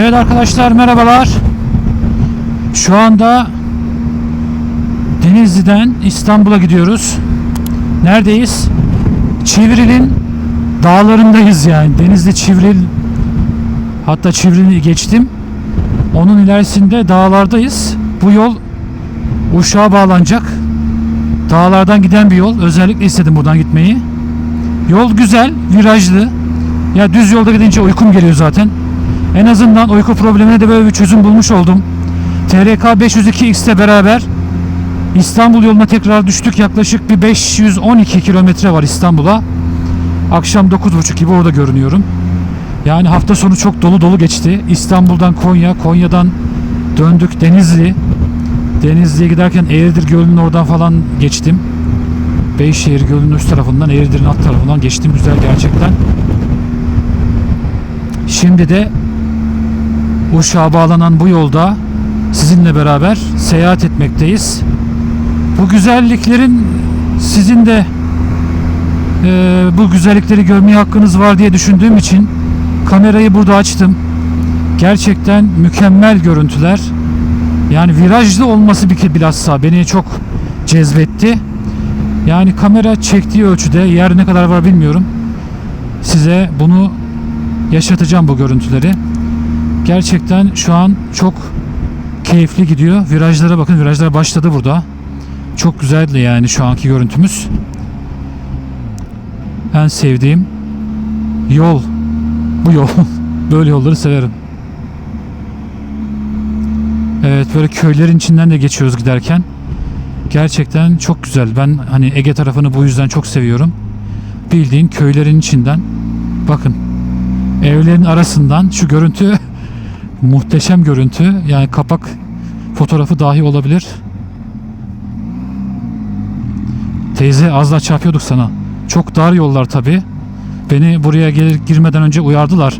Evet arkadaşlar merhabalar. Şu anda Denizli'den İstanbul'a gidiyoruz. Neredeyiz? Çivril'in dağlarındayız yani. Denizli Çivril hatta Çivril'i geçtim. Onun ilerisinde dağlardayız. Bu yol Uşak'a bağlanacak. Dağlardan giden bir yol. Özellikle istedim buradan gitmeyi. Yol güzel, virajlı. Ya düz yolda gidince uykum geliyor zaten. En azından uyku problemine de böyle bir çözüm bulmuş oldum. TRK 502X ile beraber İstanbul yoluna tekrar düştük. Yaklaşık bir 512 kilometre var İstanbul'a. Akşam 9.30 gibi orada görünüyorum. Yani hafta sonu çok dolu dolu geçti. İstanbul'dan Konya, Konya'dan döndük Denizli. Denizli'ye giderken Eğirdir Gölü'nün oradan falan geçtim. Beyşehir Gölü'nün üst tarafından, Eğirdir'in alt tarafından geçtim. Güzel gerçekten. Şimdi de Uşak'a bağlanan bu yolda sizinle beraber seyahat etmekteyiz. Bu güzelliklerin sizin de e, bu güzellikleri görmeye hakkınız var diye düşündüğüm için kamerayı burada açtım. Gerçekten mükemmel görüntüler. Yani virajlı olması bir bilhassa beni çok cezbetti. Yani kamera çektiği ölçüde yer ne kadar var bilmiyorum. Size bunu yaşatacağım bu görüntüleri. Gerçekten şu an çok keyifli gidiyor. Virajlara bakın. Virajlar başladı burada. Çok güzeldi yani şu anki görüntümüz. En sevdiğim yol. Bu yol. Böyle yolları severim. Evet böyle köylerin içinden de geçiyoruz giderken. Gerçekten çok güzel. Ben hani Ege tarafını bu yüzden çok seviyorum. Bildiğin köylerin içinden. Bakın evlerin arasından şu görüntü muhteşem görüntü. Yani kapak fotoğrafı dahi olabilir. Teyze az daha çarpıyorduk sana. Çok dar yollar tabi. Beni buraya gelir girmeden önce uyardılar.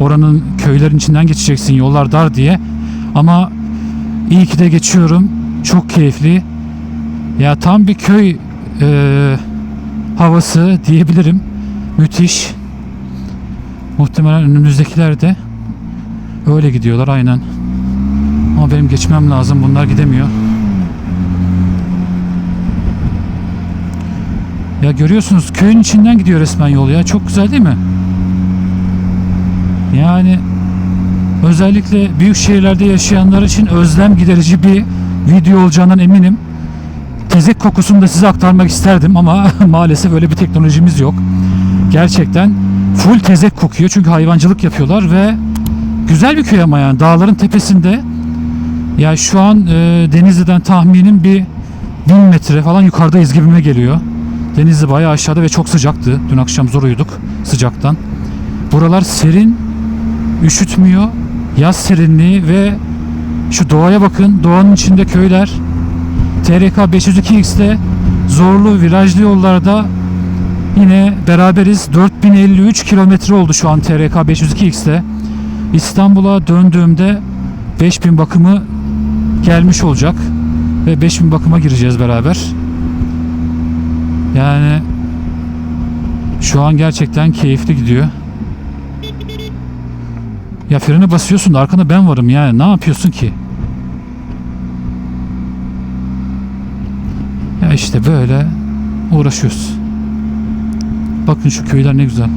Oranın köylerin içinden geçeceksin yollar dar diye. Ama iyi ki de geçiyorum. Çok keyifli. Ya tam bir köy e, havası diyebilirim. Müthiş. Muhtemelen önümüzdekiler de öyle gidiyorlar aynen. Ama benim geçmem lazım. Bunlar gidemiyor. Ya görüyorsunuz köyün içinden gidiyor resmen yol ya. Çok güzel değil mi? Yani özellikle büyük şehirlerde yaşayanlar için özlem giderici bir video olacağından eminim. Tezek kokusunu da size aktarmak isterdim ama maalesef öyle bir teknolojimiz yok. Gerçekten full tezek kokuyor çünkü hayvancılık yapıyorlar ve güzel bir köy ama yani dağların tepesinde ya şu an e, Denizli'den tahminim bir bin metre falan yukarıdayız gibime geliyor. Denizli bayağı aşağıda ve çok sıcaktı. Dün akşam zor uyuduk sıcaktan. Buralar serin, üşütmüyor. Yaz serinliği ve şu doğaya bakın. Doğanın içinde köyler. TRK 502X'te zorlu virajlı yollarda yine beraberiz. 4053 kilometre oldu şu an TRK 502X'te. İstanbul'a döndüğümde 5000 bakımı gelmiş olacak ve 5000 bakıma gireceğiz beraber. Yani şu an gerçekten keyifli gidiyor. Ya frene basıyorsun da arkanda ben varım yani. Ne yapıyorsun ki? Ya işte böyle uğraşıyoruz. Bakın şu köyler ne güzel.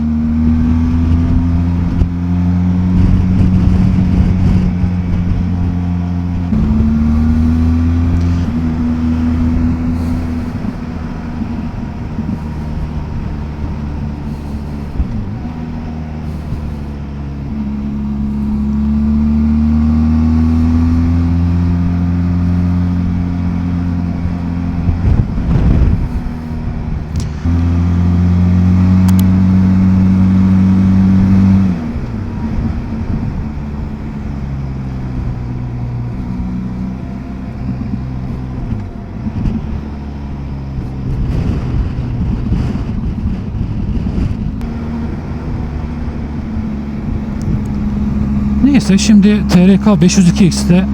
Neyse şimdi TRK 502X'te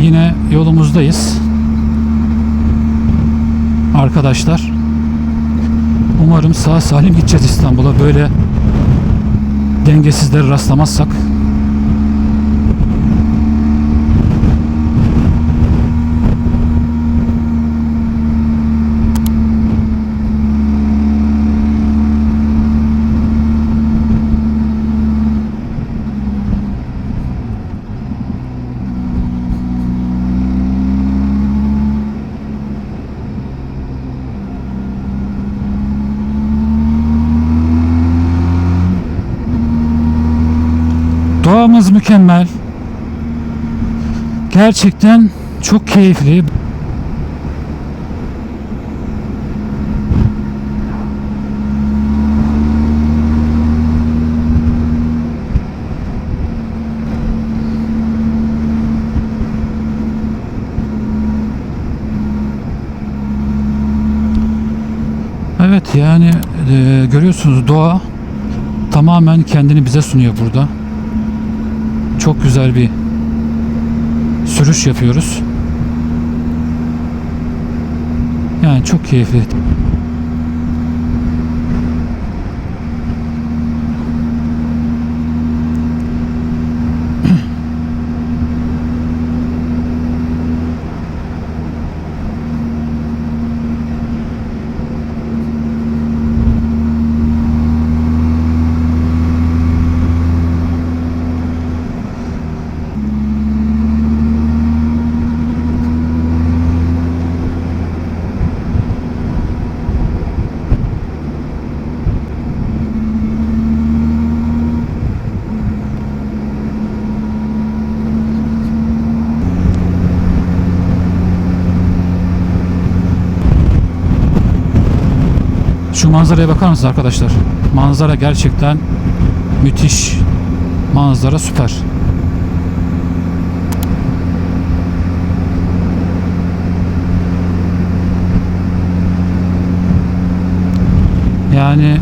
yine yolumuzdayız. Arkadaşlar umarım sağ salim gideceğiz İstanbul'a böyle dengesizlere rastlamazsak mükemmel. Gerçekten çok keyifli. Evet yani e, görüyorsunuz doğa tamamen kendini bize sunuyor burada. Çok güzel bir sürüş yapıyoruz. Yani çok keyifli. Şu manzaraya bakar mısınız arkadaşlar? Manzara gerçekten müthiş. Manzara süper. Yani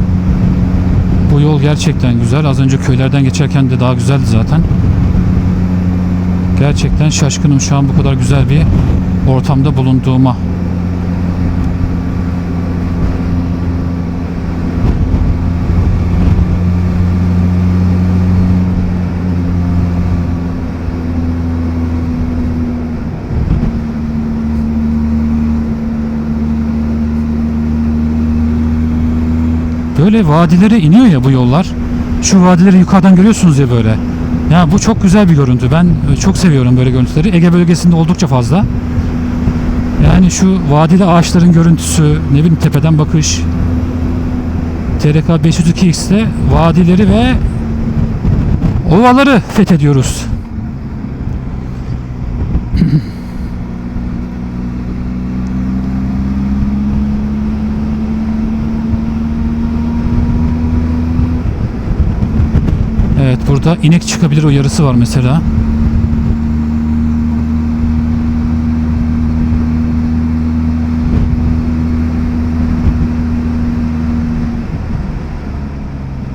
bu yol gerçekten güzel. Az önce köylerden geçerken de daha güzeldi zaten. Gerçekten şaşkınım şu an bu kadar güzel bir ortamda bulunduğuma. Böyle vadilere iniyor ya bu yollar. Şu vadileri yukarıdan görüyorsunuz ya böyle. Ya bu çok güzel bir görüntü. Ben e, çok seviyorum böyle görüntüleri. Ege bölgesinde oldukça fazla. Yani şu vadide ağaçların görüntüsü, ne bileyim tepeden bakış. TRK 502X'te vadileri ve ovaları fethediyoruz. Evet burada inek çıkabilir uyarısı var mesela.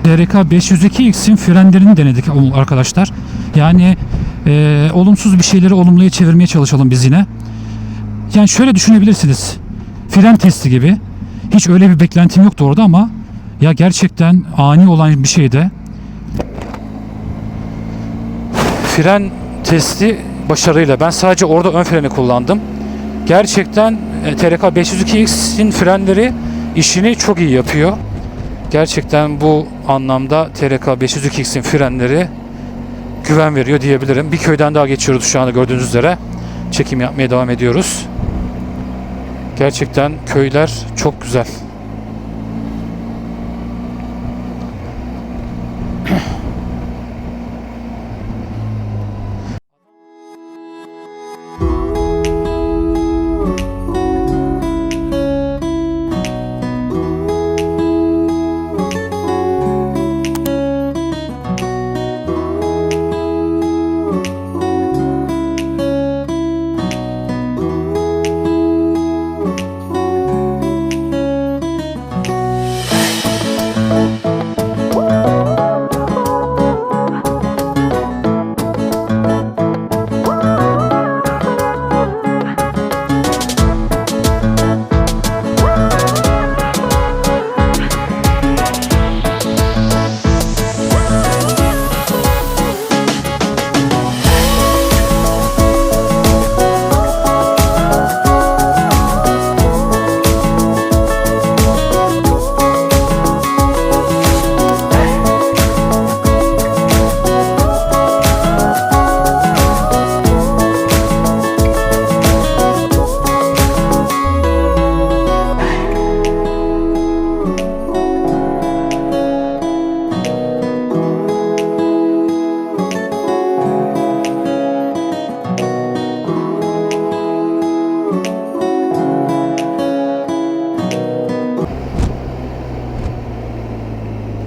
DRK 502X'in frenlerini denedik arkadaşlar. Yani e, olumsuz bir şeyleri olumluya çevirmeye çalışalım biz yine. Yani şöyle düşünebilirsiniz. Fren testi gibi. Hiç öyle bir beklentim yoktu orada ama ya gerçekten ani olan bir şeyde fren testi başarıyla. Ben sadece orada ön freni kullandım. Gerçekten e, TRK 502X'in frenleri işini çok iyi yapıyor. Gerçekten bu anlamda TRK 502X'in frenleri güven veriyor diyebilirim. Bir köyden daha geçiyoruz şu anda gördüğünüz üzere. Çekim yapmaya devam ediyoruz. Gerçekten köyler çok güzel.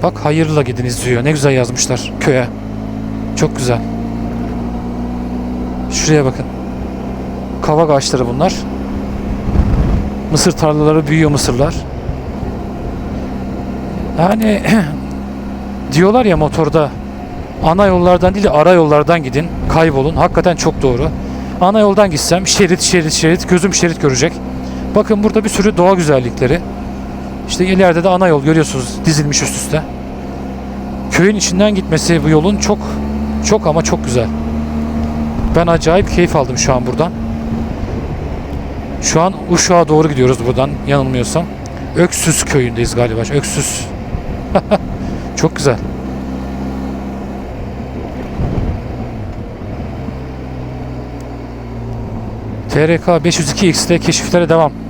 Bak hayırla gidiniz diyor. Ne güzel yazmışlar köye. Çok güzel. Şuraya bakın. Kavak ağaçları bunlar. Mısır tarlaları büyüyor mısırlar. Yani diyorlar ya motorda ana yollardan değil de ara yollardan gidin. Kaybolun. Hakikaten çok doğru. Ana yoldan gitsem şerit şerit şerit gözüm şerit görecek. Bakın burada bir sürü doğa güzellikleri. İşte ileride de ana yol görüyorsunuz dizilmiş üst üste. Köyün içinden gitmesi bu yolun çok çok ama çok güzel. Ben acayip keyif aldım şu an buradan. Şu an Uşak'a doğru gidiyoruz buradan yanılmıyorsam. Öksüz köyündeyiz galiba. Öksüz. çok güzel. TRK 502X'te keşiflere devam.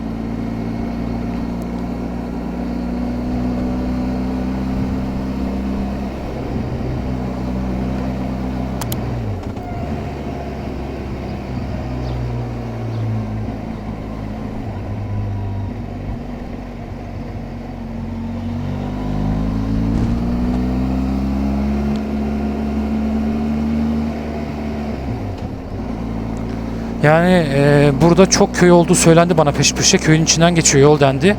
Yani e, burada çok köy olduğu söylendi bana peş peşe. Köyün içinden geçiyor yol dendi.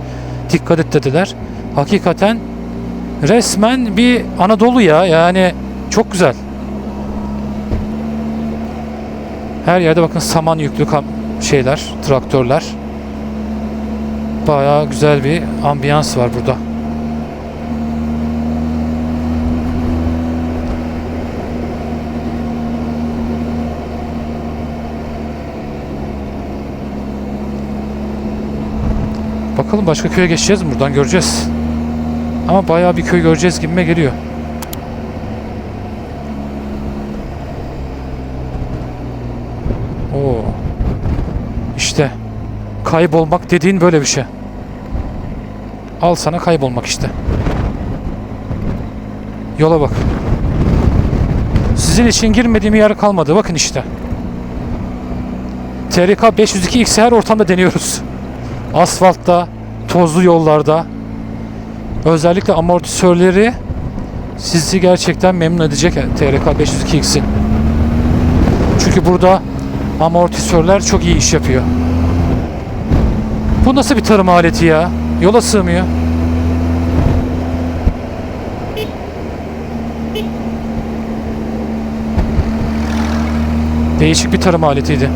Dikkat et dediler. Hakikaten resmen bir Anadolu ya. Yani çok güzel. Her yerde bakın saman yüklü şeyler, traktörler. Bayağı güzel bir ambiyans var burada. Bakalım başka köye geçeceğiz mi buradan göreceğiz. Ama bayağı bir köy göreceğiz gibime geliyor. Oo. İşte kaybolmak dediğin böyle bir şey. Al sana kaybolmak işte. Yola bak. Sizin için girmediğim yer kalmadı. Bakın işte. TRK 502X'i her ortamda deniyoruz. Asfaltta, tozlu yollarda. Özellikle amortisörleri sizi gerçekten memnun edecek TRK 502X'in. Çünkü burada amortisörler çok iyi iş yapıyor. Bu nasıl bir tarım aleti ya? Yola sığmıyor. Değişik bir tarım aletiydi.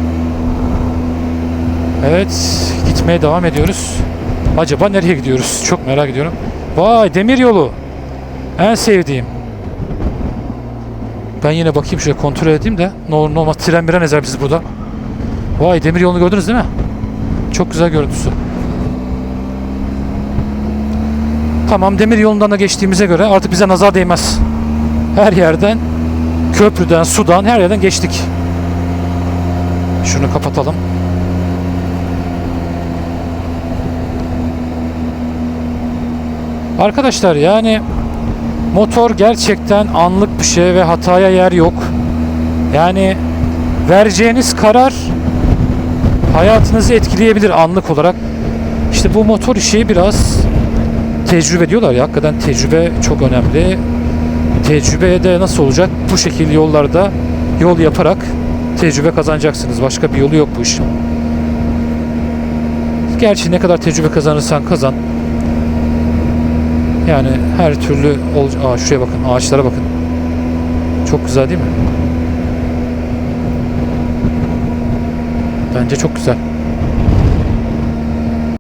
Evet, gitmeye devam ediyoruz. Acaba nereye gidiyoruz? Çok merak ediyorum. Vay demir yolu. En sevdiğim. Ben yine bakayım şöyle kontrol edeyim de. Normal, normal tren miren ezer bizi burada. Vay demir yolunu gördünüz değil mi? Çok güzel görüntüsü. Tamam demir yolundan da geçtiğimize göre artık bize nazar değmez. Her yerden köprüden, sudan her yerden geçtik. Şunu kapatalım. Arkadaşlar yani motor gerçekten anlık bir şey ve hataya yer yok. Yani vereceğiniz karar hayatınızı etkileyebilir anlık olarak. İşte bu motor işi biraz tecrübe diyorlar ya hakikaten tecrübe çok önemli. Tecrübe de nasıl olacak? Bu şekilde yollarda yol yaparak tecrübe kazanacaksınız. Başka bir yolu yok bu işin. Gerçi ne kadar tecrübe kazanırsan kazan. Yani her türlü ol Aa şuraya bakın, ağaçlara bakın. Çok güzel değil mi? Bence çok güzel.